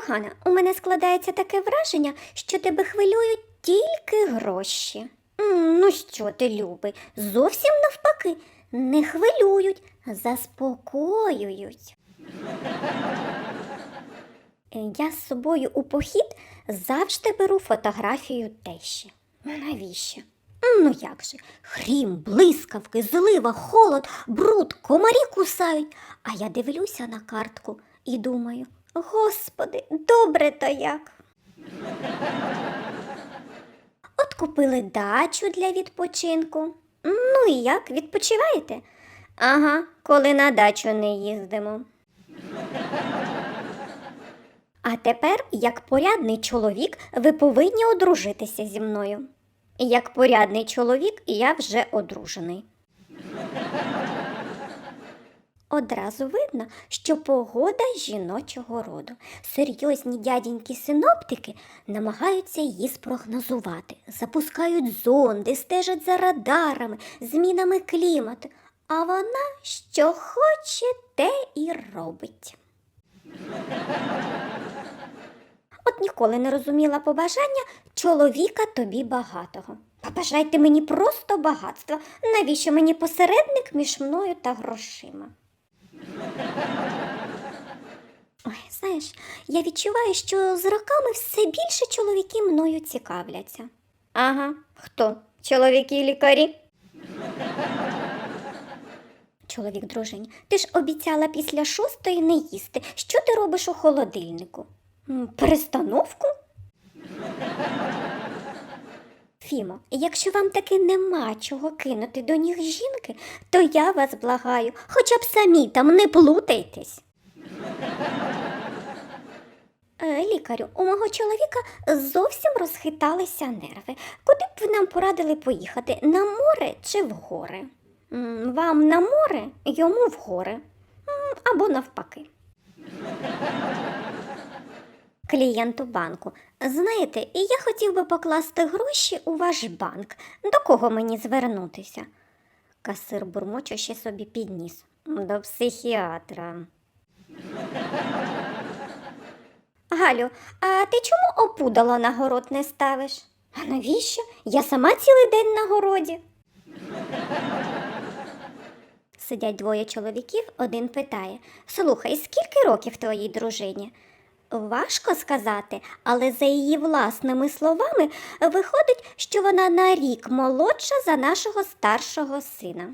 непогана. У мене складається таке враження, що тебе хвилюють тільки гроші. Ну що ти, любий, зовсім навпаки, не хвилюють, заспокоюють. Я з собою у похід завжди беру фотографію тещі. Ну, Навіщо? Ну як же? Хрім, блискавки, злива, холод, бруд, комарі кусають. А я дивлюся на картку і думаю: Господи, добре то як. От купили дачу для відпочинку. Ну і як, відпочиваєте? Ага, коли на дачу не їздимо. А тепер, як порядний чоловік, ви повинні одружитися зі мною. Як порядний чоловік, я вже одружений. Одразу видно, що погода жіночого роду. Серйозні дяденькі синоптики намагаються її спрогнозувати, запускають зонди, стежать за радарами, змінами клімату. А вона що хоче, те і робить. От ніколи не розуміла побажання чоловіка тобі багатого. Побажайте мені просто багатства. Навіщо мені посередник між мною та грошима? Ой, знаєш, я відчуваю, що з роками все більше чоловіки мною цікавляться. Ага, хто? Чоловіки лікарі? Чоловік дружині, ти ж обіцяла після шостої не їсти. Що ти робиш у холодильнику? Перестановку? Фімо, якщо вам таки нема чого кинути до ніг жінки, то я вас благаю, хоча б самі там не плутайтесь. Е, Лікарю, у мого чоловіка зовсім розхиталися нерви. Куди б ви нам порадили поїхати? На море чи в гори? Вам на море, йому в гори. Або навпаки. Клієнту банку. Знаєте, я хотів би покласти гроші у ваш банк. До кого мені звернутися? Касир бурмочуще собі підніс. До психіатра. Галю, а ти чому опудало на город не ставиш? А навіщо? Я сама цілий день на городі. Сидять двоє чоловіків, один питає: Слухай, скільки років твоїй дружині? Важко сказати, але за її власними словами виходить, що вона на рік молодша за нашого старшого сина.